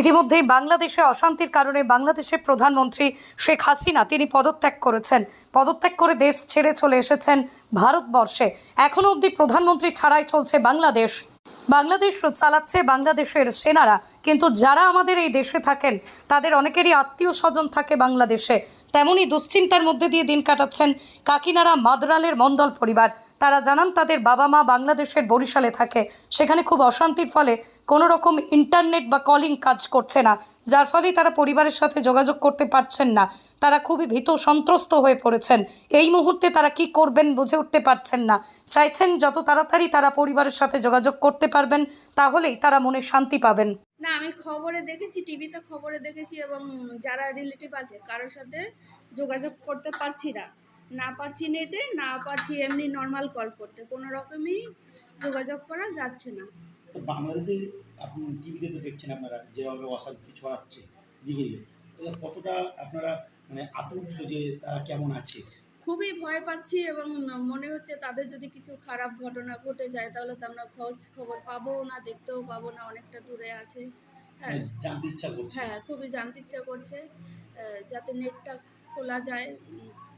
ইতিমধ্যেই বাংলাদেশে অশান্তির কারণে বাংলাদেশের প্রধানমন্ত্রী শেখ হাসিনা, তিনি পদত্যাগ করেছেন। পদত্যাগ করে দেশ ছেড়ে চলে এসেছেন ভারতবর্ষে। এখনও অবধি প্রধানমন্ত্রী ছাড়াই চলছে বাংলাদেশ। বাংলাদেশ চালাচ্ছে বাংলাদেশের সেনারা, কিন্তু যারা আমাদের এই দেশে থাকেন, তাদের অনেকেরই আত্মীয় স্বজন থাকে বাংলাদেশে। তেমনই দুশ্চিন্তার মধ্যে দিয়ে দিন কাটাচ্ছেন কাকিনাড়া মাদরালের মণ্ডল পরিবার। তারা জানান তাদের বাবা মা বাংলাদেশের বরিশালে থাকে। সেখানে খুব অশান্তির ফলে কোনো রকম ইন্টারনেট বা কলিং কাজ করছে না, যার ফলে তারা পরিবারের সাথে যোগাযোগ করতে পারছেন না। তারা খুবই ভীত, সন্ত্রস্ত হয়ে পড়েছেন। এই মুহূর্তে তারা কি করবেন বুঝে উঠতে পারছেন না। চাইছেন যত তাড়াতাড়ি তারা পরিবারের সাথে যোগাযোগ করতে পারবেন, তাহলেই তারা মনে শান্তি পাবেন। না, আমি খবরে দেখেছি, টিভিতে খবরে দেখেছি এবং যারা রিলেটিভ আছে, কারোর সাথে যোগাযোগ করতে পারছি না। না পারছি নেটে না পারছি এমনি নর্মাল কল করতে। কোনো রকমই যোগাযোগ করা যাচ্ছে না। তো বাংলাদেশে আপনি টিভিতে তো দেখছেন আপনারা যেভাবে অশান্তি ছড়াচ্ছে দিকে কতটা আপনারা মানে আতঙ্কিত যে তারা কেমন আছে? খুবই ভয় পাচ্ছি এবং মনে হচ্ছে তাদের যদি কিছু খারাপ ঘটনা ঘটে যায় তাহলে তো আমরা খোঁজ খবর পাবো না দেখতেও পাবো না অনেকটা দূরে আছে। হ্যাঁ। মানে জানতে ইচ্ছা করছে। হ্যাঁ খুবই জানতে ইচ্ছা করছে যাতে নেটটা খোলা যায়।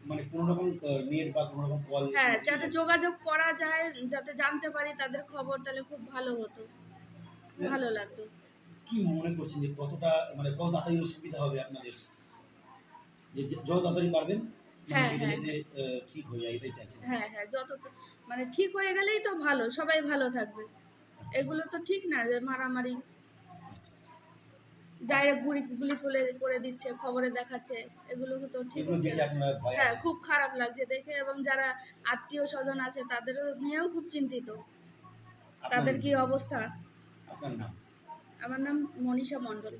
মানে কোনো রকম নেট বা কোনো রকম কল হ্যাঁ যাতে যোগাযোগ করা যায় যাতে জানতে পারি তাদের খবর তাহলে খুব ভালো হতো। ভালো লাগতো। কি মনে করছেন যে কতটা মানে কত তাড়াতাড়ি সুবিধা হবে আপনাদের? যে যত তাড়াতাড়ি পারবেন মানে হ্যাঁ, হ্যাঁ, আহ, ঠিক হয়ে যায় এটাই চাইছেন। হ্যাঁ হ্যাঁ যত মানে ঠিক হয়ে গেলেই তো ভালো সবাই ভালো থাকবে। এগুলো তো ঠিক না যে মারামারি। ডাইরেক্ট গুলি গুলি করে করে দিচ্ছে খবরে দেখাচ্ছে এগুলো তো ঠিক হচ্ছে। হ্যাঁ খুব খারাপ লাগছে দেখে এবং যারা আত্মীয় স্বজন আছে তাদেরও নিয়েও খুব চিন্তিত। তাদের কি অবস্থা? আমার নাম মনীষা মণ্ডল।